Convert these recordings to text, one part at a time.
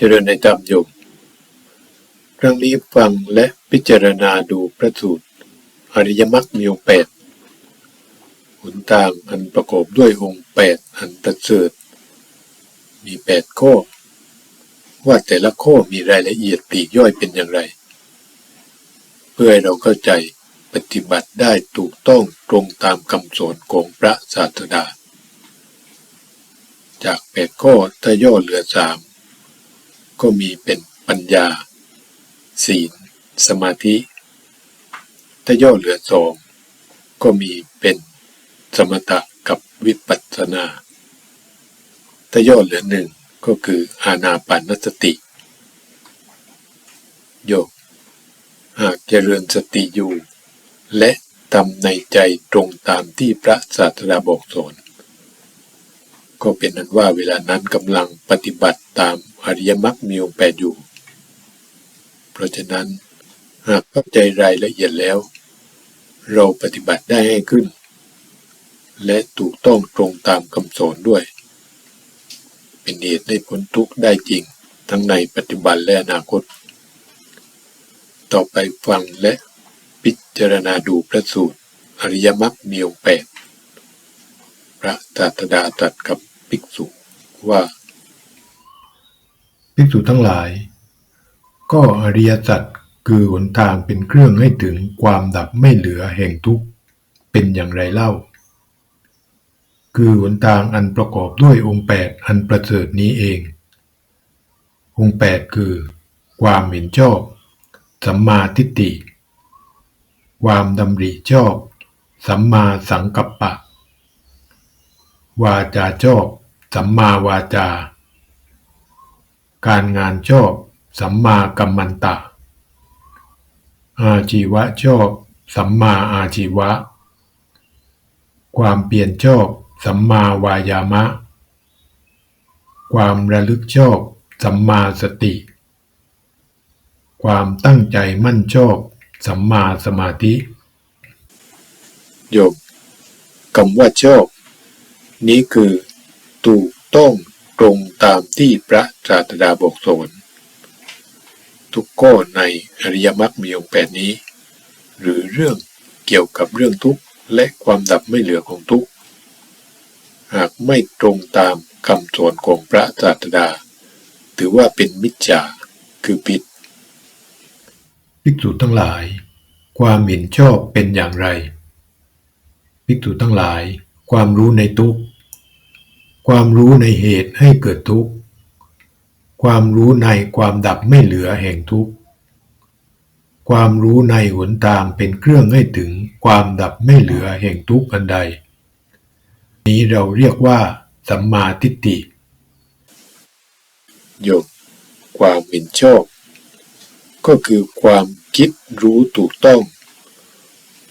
เจริญในธรรมโยมครั้งนี้ฟังและพิจารณาดูพระสูตร อริยมรรคมีองค์แปดหนทางอันประกอบด้วยองค์แปดอันประเสริฐมีแปดข้อ ว่าแต่ละข้อมีรายละเอียดปีกย่อยเป็นอย่างไร เพื่อให้เราเข้าใจปฏิบัติได้ถูกต้องตรงตามคำสอนของพระศาสดา จากแปดข้อถ้าย่อเหลือสาม ก็มีเป็นปัญญา ศีล สมาธิ ถ้าย่อเหลือสองก็มีเป็นสมถะกับวิปัสสนา ถ้าย่อเหลือหนึ่งก็คืออาณาปานสติ โยก หากเจริญสติอยู่ และทำในใจตรงตามที่พระศาสดาบอกสอน ก็เป็นนั้นว่าเวลานั้นกำลังปฏิบัติตามอริยมรรคมีองค์แปดอยู่ เพราะฉะนั้นหากเข้าใจรายละเอียดแล้ว เราปฏิบัติได้ให้ขึ้น และถูกต้องตรงตามคำสอนด้วย เป็นเหตุให้พ้นทุกข์ได้จริงทั้งในปัจจุบันและอนาคต ต่อไปฟังและพิจารณาดูพระสูตรอริยมรรคมีองค์แปดพระศาสดาตรัสกับ ภิกษุว่า ภิกษุทั้งหลาย ก็อริยสัจคือหนทางเป็นเครื่องให้ถึงความดับไม่เหลือแห่งทุกข์เป็นอย่างไรเล่า คือหนทางอันประกอบด้วยองค์แปดอันประเสริฐนี้เอง องค์แปดคือ ความเห็นชอบ สัมมาทิฏฐิ ความดำริชอบ สัมมาสังกัปปะ วาจาชอบ สัมมาวาจา การงานชอบ สัมมากัมมันตะ อาชีวะชอบ สัมมาอาชีวะ ความเปลี่ยนชอบ สัมมาวายามะ ความระลึกชอบ สัมมาสติ ความตั้งใจมั่นชอบ สัมมาสมาธิโยมคำว่าชอบ นี้คือ ถูกต้องตรงตามที่พระศาสดาบอกสอนทุกข้อในอริยมรรคมีองค์แปดนี้ หรือเรื่องเกี่ยวกับเรื่องทุกข์และความดับไม่เหลือของทุกข์หากไม่ตรงตามคำสอนของพระศาสดา ถือว่าเป็นมิจฉาคือผิดภิกษุทั้งหลาย ความเห็นชอบเป็นอย่างไรภิกษุทั้งหลาย ความรู้ในทุกข์ ความรู้ในเหตุให้เกิดทุกข์ ความรู้ในความดับไม่เหลือแห่งทุกข์ ความรู้ในหนทางเป็นเครื่องให้ถึงความดับไม่เหลือแห่งทุกข์อันใด นี้เราเรียกว่า สัมมาทิฏฐิโยมความเห็นชอบ ก็คือความคิดรู้ถูกต้อง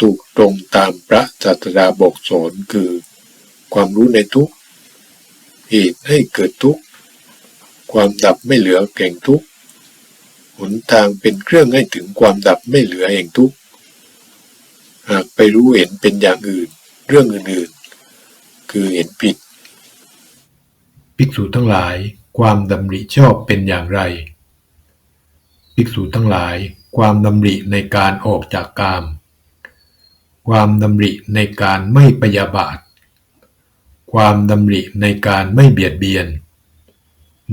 ถูกตรงตามพระศาสดาบอกสอนคือ ความรู้ในทุกข์ เหตุให้เกิดทุกข์ ความดับไม่เหลือแห่งทุกข์ หนทางเป็นเครื่องให้ถึงความดับไม่เหลือแห่งทุกข์ หากไปรู้เห็นเป็นอย่างอื่น เรื่องอื่นๆ คือเห็นผิด ภิกษุทั้งหลาย ความดำริชอบเป็นอย่างไร ภิกษุทั้งหลาย ความดำริในการออกจากกาม ความดำริในการไม่ปยาบาท ความดำริในการไม่เบียดเบียน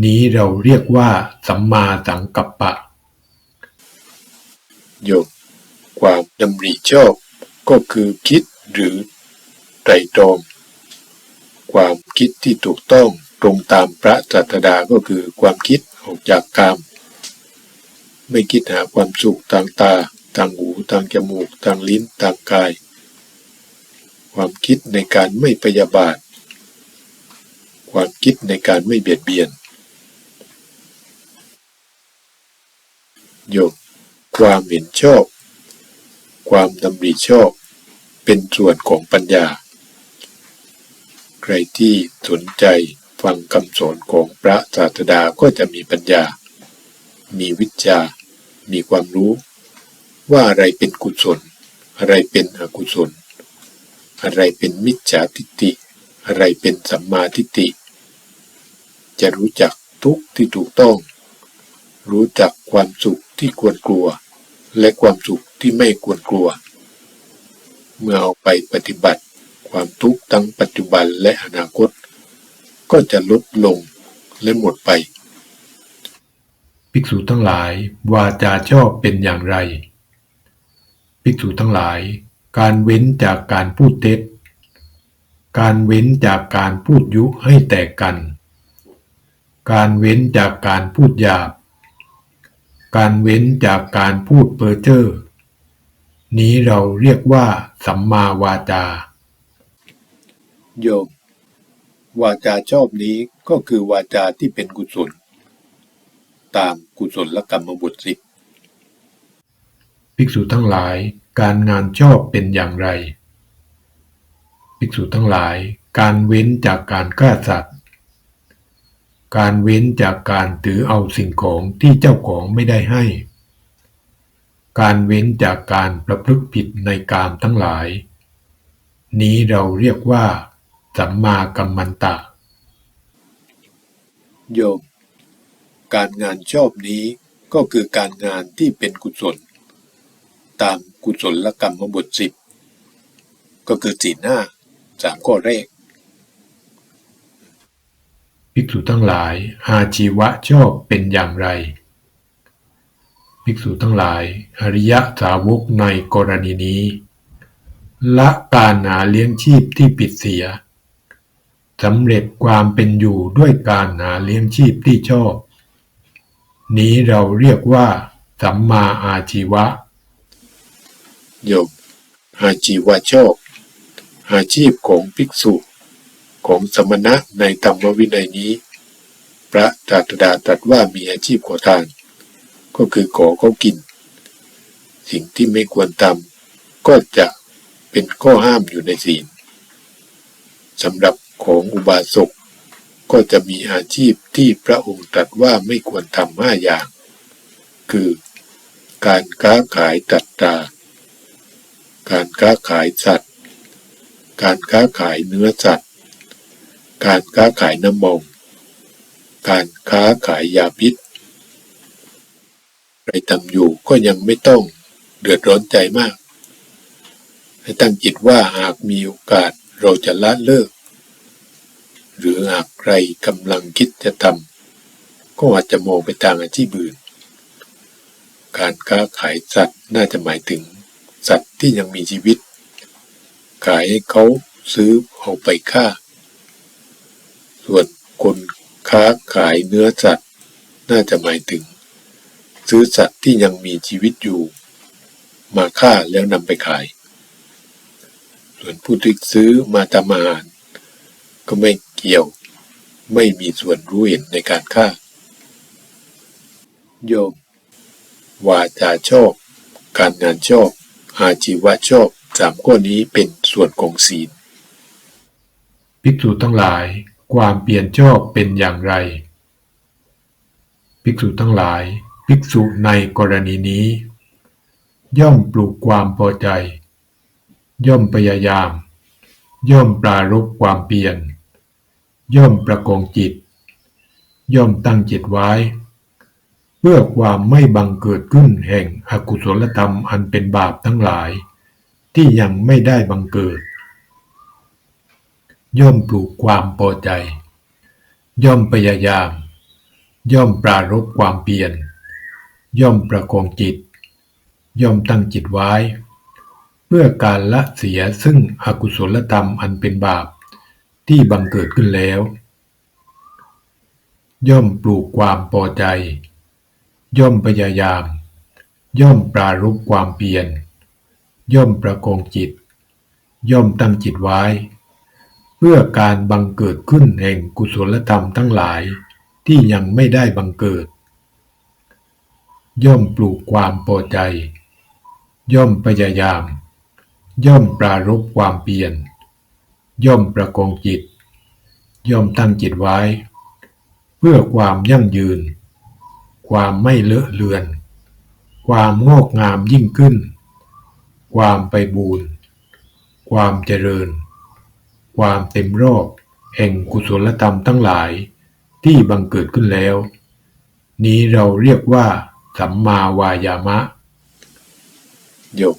นี้เราเรียกว่า สัมมาสังกัปปะโยมความดำริชอบก็คือคิดหรือไตรตรองความคิดที่ถูกต้องตรงตามพระศาสดาก็คือความคิดออกจากกาม ไม่คิดหาความสุขทางตาทางหูทางจมูกทางลิ้นทางกาย ความคิดในการไม่พยาบาท ความคิดในการไม่เบียดเบียน โยมความเห็นชอบ ความดำริชอบ เป็นส่วนของปัญญา ใครที่สนใจฟังคำสอนของพระศาสดาก็จะมีปัญญา มีวิชา มีความรู้ ว่าอะไรเป็นกุศล อะไรเป็นอกุศล อะไรเป็นมิจฉาทิฏฐิ อะไรเป็นสัมมาทิฏฐิ จะรู้จักทุกที่ถูกต้อง รู้จักความสุขที่ควรกลัว และความสุขที่ไม่ควรกลัว เมื่อเอาไปปฏิบัติความทุกข์ทั้งปัจจุบันและอนาคต ก็จะลดลงและหมดไป ภิกษุทั้งหลายวาจาชอบเป็นอย่างไร ภิกษุทั้งหลาย การเว้นจากการพูดเท็จ การเว้นจากการพูดยุให้แตกกัน การเว้นจากการพูดหยาบ การเว้นจากการพูดเพ้อเจ้อ นี้เราเรียกว่า สัมมาวาจา โยม วาจาชอบนี้ก็คือวาจาที่เป็นกุศล ตามกุศลกรรมบทสิบภิกษุทั้งหลายการงานชอบเป็นอย่างไร ภิกษุทั้งหลาย การเว้นจากการฆ่าสัตว์ การเว้นจากการถือเอาสิ่งของที่เจ้าของไม่ได้ให้ การเว้นจากการประพฤติผิดในกามทั้งหลาย นี้เราเรียกว่าสัมมากัมมันตะ โยม การงานชอบนี้ก็คือการงานที่เป็นกุศล ตามกุศลกรรมบทสิบก็คือสีหน้าสามข้อแรก ภิกษุทั้งหลาย อาชีวะชอบเป็นอย่างไร ภิกษุทั้งหลาย อริยะสาวกในกรณีนี้ ละการหาเลี้ยงชีพที่ปิดเสียสำเร็จความเป็นอยู่ด้วยการหาเลี้ยงชีพที่ชอบ นี้เราเรียกว่าสัมมาอาชีวะโยมอาชีวะชอบ อาชีพของภิกษุ ของสมณะในธรรมวินัยนี้ พระตรัสดาตรัสว่ามีอาชีพขอทาน ก็คือขอเขากิน สิ่งที่ไม่ควรทำก็จะเป็นข้อห้ามอยู่ในศีลสำหรับของอุบาสกก็จะมีอาชีพที่พระองค์ตรัสว่าไม่ควรทำห้าอย่าง คือ การค้าขายตัดตา การค้าขายสัตว์ การค้าขายเนื้อสัตว์ การค้าขายน้ำมอง การค้าขายยาพิษ ใครทำอยู่ก็ยังไม่ต้องเดือดร้อนใจมาก ให้ตั้งจิตว่าหากมีโอกาสเราจะละเลิก หรือหากใครกำลังคิดจะทำก็อาจจะมองไปทางอาชีพอื่น การค้าขายสัตว์น่าจะหมายถึง สัตว์ที่ยังมีชีวิต ขายให้เขาซื้อเอาไปฆ่า ส่วนคนค้าขายเนื้อสัตว์น่าจะหมายถึง ซื้อสัตว์ที่ยังมีชีวิตอยู่ มาฆ่าแล้วนำไปขาย ส่วนผู้ที่ซื้อมาทำอาหาร ก็ไม่เกี่ยวไม่มีส่วนรู้เห็นในการฆ่า โยมวาจาชอบ การงานชอบ อาชีวะชอบสามข้อนี้เป็นส่วนของศีลภิกษุทั้งหลาย ความเปลี่ยนชอบเป็นอย่างไร ภิกษุทั้งหลาย ภิกษุในกรณีนี้ ย่อมปลูกความพอใจ ย่อมพยายาม ย่อมปรารบความเปลี่ยน ย่อมประกองจิต ย่อมตั้งจิตไว้ เพื่อความไม่บังเกิดขึ้นแห่งอกุศลธรรมอันเป็นบาปทั้งหลาย ที่ยังไม่ได้บังเกิด ย่อมปลูกความพอใจ ย่อมพยายาม ย่อมปรารบความเพียรย่อมประคองจิต ย่อมตั้งจิตไว้ เพื่อการละเสียซึ่งอกุศลธรรมอันเป็นบาปที่บังเกิดขึ้นแล้ว ย่อมปลูกความพอใจ ย่อมพยายาม ย่อมปรารบความเพียรย่อมประคองจิต ย่อมตั้งจิตไว้ พื่อการบังเกิดขึ้นแห่งกุศลธรรมทั้งหลายที่ยังไม่ได้บังเกิด ย่อมปลูกความพอใจ ย่อมพยายาม ย่อมปรารบความเพียรย่อมประคองจิต ย่อมตั้งจิตไว้ เพื่อความยั่งยืน ความไม่เลอะเลือน ความงอกงามยิ่งขึ้น ความไปบูรณ์ความเจริญ ความเต็มรอบแห่งกุศลธรรมทั้งหลายที่บังเกิดขึ้นแล้ว นี้เราเรียกว่า สัมมาวายามะยม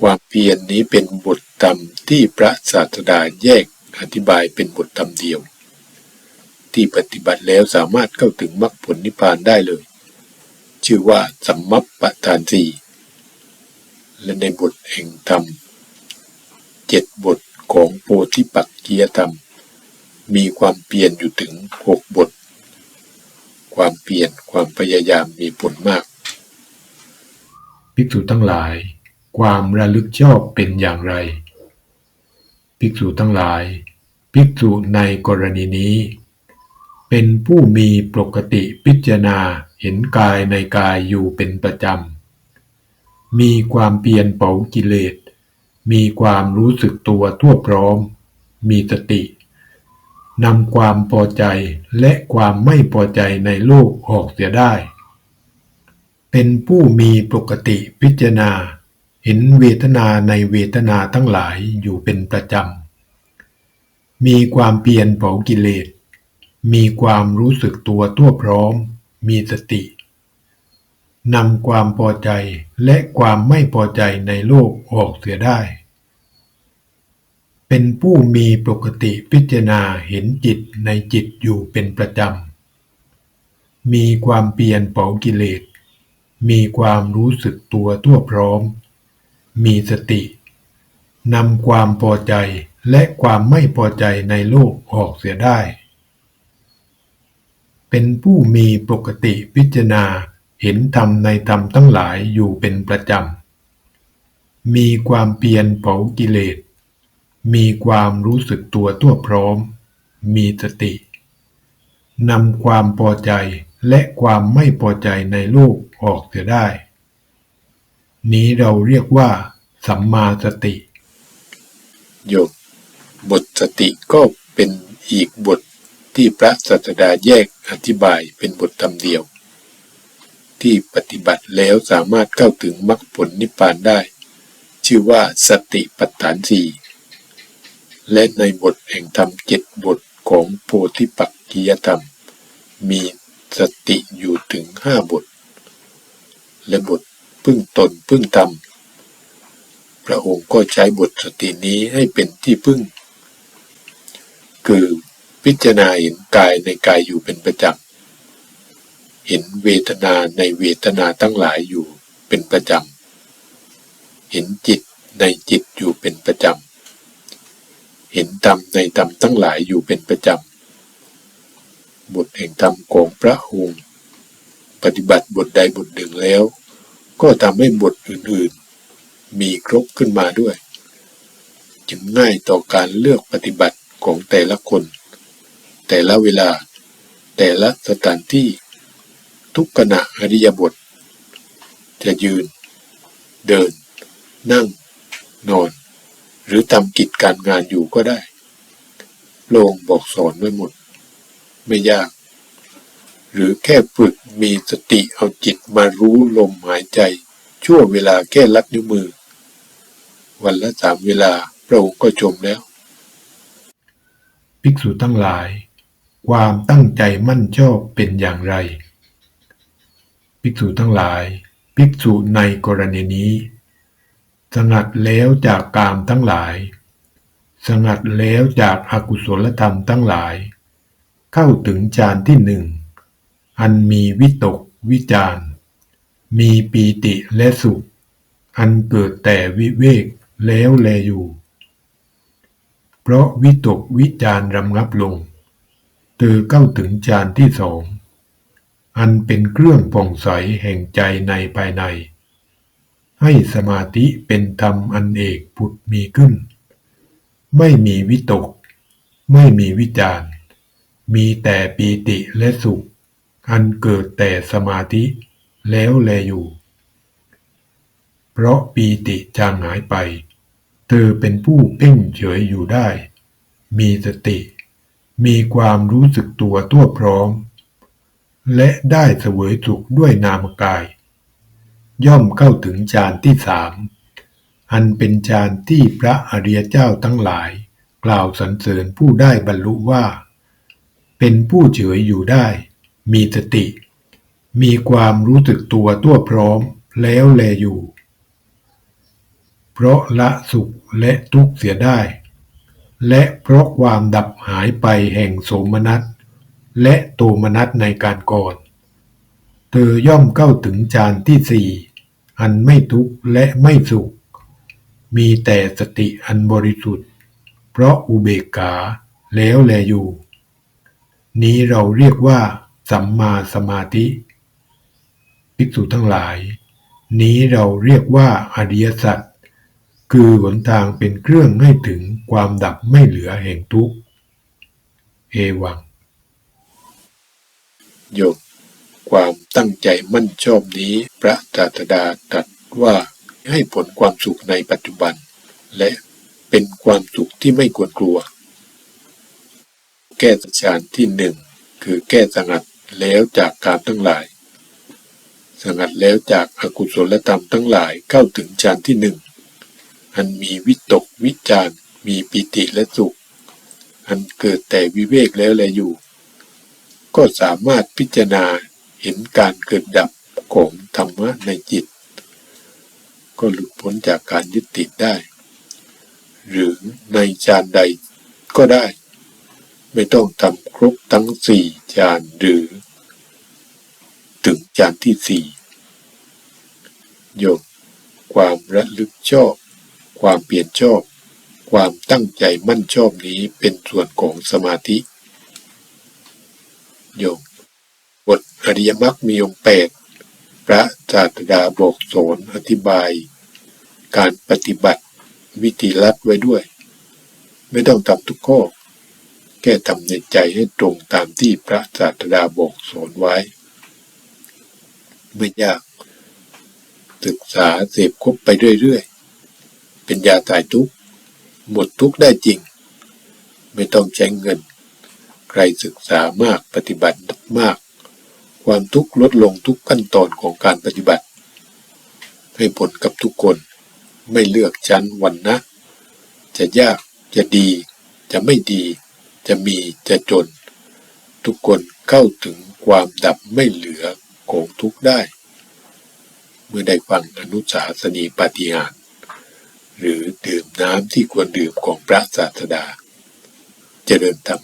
ความเพียรนนี้เป็นบทธรรมที่พระศาสดาแยกอธิบายเป็นบทธรรมเดียว ที่ปฏิบัติแล้วสามารถเข้าถึงมรรคผลนิพพานได้เลย ชื่อว่าสัมมัปปทานสีและในบทแห่งธรรมเจ็ดบท ของโพธิปักกียธรรม มีความเพียรอยู่ถึงหกบท ความเพียรความพยายามมีผลมาก ภิกษุทั้งหลาย ความระลึกชอบเป็นอย่างไร ภิกษุทั้งหลาย ภิกษุในกรณีนี้ เป็นผู้มีปกติพิจารณาเห็นกายในกายอยู่เป็นประจำมีความเพียรเผากิเลส มีความรู้สึกตัวทั่วพร้อม มีสตินำความพอใจและความไม่พอใจในโลกออกเสียได้ เป็นผู้มีปกติพิจารณา เห็นเวทนาในเวทนาทั้งหลายอยู่เป็นประจำ มีความเพียรเผากิเลส มีความรู้สึกตัวทั่วพร้อม มีสติ นำความพอใจและความไม่พอใจในโลกออกเสียได้ เป็นผู้มีปกติพิจารณาเห็นจิตในจิตอยู่เป็นประจำ มีความเพียรเผากิเลส มีความรู้สึกตัวทั่วพร้อม มีสตินำความพอใจและความไม่พอใจในโลกออกเสียได้ เป็นผู้มีปกติพิจารณา เห็นธรรมในธรรมทั้งหลายอยู่เป็นประจำ มีความเพียรเผากิเลส มีความรู้สึกตัวทั่วพร้อม มีสติ นำความพอใจและความไม่พอใจในโลกออกเสียได้ นี้เราเรียกว่า สัมมาสติโยมบทสติก็เป็นอีกบทที่พระศาสดาแยกอธิบายเป็นบทธรรมเดียว ที่ปฏิบัติแล้วสามารถเข้าถึงมรรคผลนิพพานได้ ชื่อว่าสติปัฏฐานสี่และในบทแห่งธรรมเจ็ดบทของโพธิปักกิยธรรม มีสติอยู่ถึงห้าบท และบทพึ่งตนพึ่งธรรม พระองค์ก็ใช้บทสตินี้ให้เป็นที่พึ่ง คือพิจารณาเห็นกายในกายอยู่เป็นประจำ เห็นเวทนาในเวทนาทั้งหลายอยู่เป็นประจำ เห็นจิตในจิตอยู่เป็นประจำ เห็นธรรมในธรรมทั้งหลายอยู่เป็นประจำ บทแห่งธรรมของพระองค์ปฏิบัติบทใดบทหนึ่งแล้ว ก็ทำให้บทอื่นๆ มีครบขึ้นมาด้วย จึงง่ายต่อการเลือกปฏิบัติของแต่ละคน แต่ละเวลา แต่ละสถานที่ ทุกขณะอริยบท จะยืน เดิน นั่ง นอน หรือทำกิจการงานอยู่ก็ได้โลงบอกสอนไว้หมด ไม่ยาก หรือแค่ฝึกมีสติเอาจิตมารู้ลมหายใจ ชั่วเวลาแค่ลัดนิ้วมือ วันละสามเวลาพระองค์ก็ชมแล้ว ภิกษุทั้งหลาย ความตั้งใจมั่นชอบเป็นอย่างไร ภิกษุทั้งหลาย ภิกษุในกรณีนี้ สงัดแล้วจากกามทั้งหลาย สงัดแล้วจากอากุศลธรรมทั้งหลาย เข้าถึงฌานที่หนึ่ง อันมีวิตกวิจารมีปีติและสุข อันเกิดแต่วิเวกแล้วแลอยู่ เพราะวิตกวิจารรำงับลง เธอเข้าถึงฌานที่สอง อันเป็นเครื่องผ่องใสแห่งใจในภายใน ให้สมาธิเป็นธรรมอันเอกผุดมีขึ้น ไม่มีวิตก ไม่มีวิจารมีแต่ปีติและสุข อันเกิดแต่สมาธิแล้วแลอยู่ เพราะปีติจางหายไป เธอเป็นผู้เพ่งเฉยอยู่ได้ มีสติ มีความรู้สึกตัวทั่วพร้อม และได้เสวยสุขด้วยนามกาย ย่อมเข้าถึงฌานที่สามอันเป็นฌานที่พระอริยเจ้าทั้งหลาย กล่าวสรรเสริญผู้ได้บรรลุว่า เป็นผู้เฉยอยู่ได้ มีสติ มีความรู้สึกตัวตัวพร้อมแล้วแลอยู่ เพราะละสุขและทุกข์เสียได้ และเพราะความดับหายไปแห่งโสมนัส และโทมนัสในการก่อน เธอย่อมเข้าถึงฌานที่สี่อันไม่ทุกข์และไม่สุข มีแต่สติอันบริสุทธิ์ เพราะอุเบกขาแล้วแลอยู่ นี้เราเรียกว่า สัมมาสมาธิภิกษุทั้งหลาย นี้เราเรียกว่าอริยสัจคือหนทางเป็นเครื่องให้ถึงความดับไม่เหลือแห่งทุกข์เอวัง โยมความตั้งใจมั่นชอบนี้ พระศาสดาตรัสว่าให้ผลความสุขในปัจจุบัน และเป็นความสุขที่ไม่ควรกลัว แก้ฌานที่หนึ่งคือแก้สงัดแล้วจากกามทั้งหลาย สงัดแล้วจากอากุศลธรรมทั้งหลายเข้าถึงฌานที่หนึ่งอันมีวิตกวิจารมีปิติและสุข อันเกิดแต่วิเวกแล้วแลอยู่ ก็สามารถพิจารณาเห็นการเกิดดับของธรรมะในจิต ก็หลุดพ้นจากการยึดติดได้ หรือในฌานใดก็ได้ ไม่ต้องทำครบทั้งสี่ฌานหรือ ถึงฌานที่สี่โยมความระลึกชอบ ความเปลี่ยนชอบ ความตั้งใจมั่นชอบนี้เป็นส่วนของสมาธิ โยมบทอริยมรรคมีองค์แปดพระศาสดาบอกสอนอธิบาย การปฏิบัติวิธีลัดไว้ด้วย ไม่ต้องทำทุกข้อ แค่ทำในใจให้ตรงตามที่พระศาสดาบอกสอนไว้ ไม่ยาก ศึกษาเสพคบไปเรื่อยๆ เป็นยาตายทุกหมดทุกได้จริง ไม่ต้องใช้เงิน รศึกษามากปฏิบัติมาก ความทุกข์ลดลงทุกขั้นตอนของการปฏิบัติ ให้ผลกับทุกคนไม่เลือกชั้นวันนะจะยากจะดี จะไม่ดี จะมีจะจน ทุกคนเข้าถึงความดับไม่เหลือของทุกได้ เมื่อได้ฟังอนุสาสนีปฏิหาร หรือดื่มน้ำที่ควรดื่มของพระศาสดาเจริญธรรม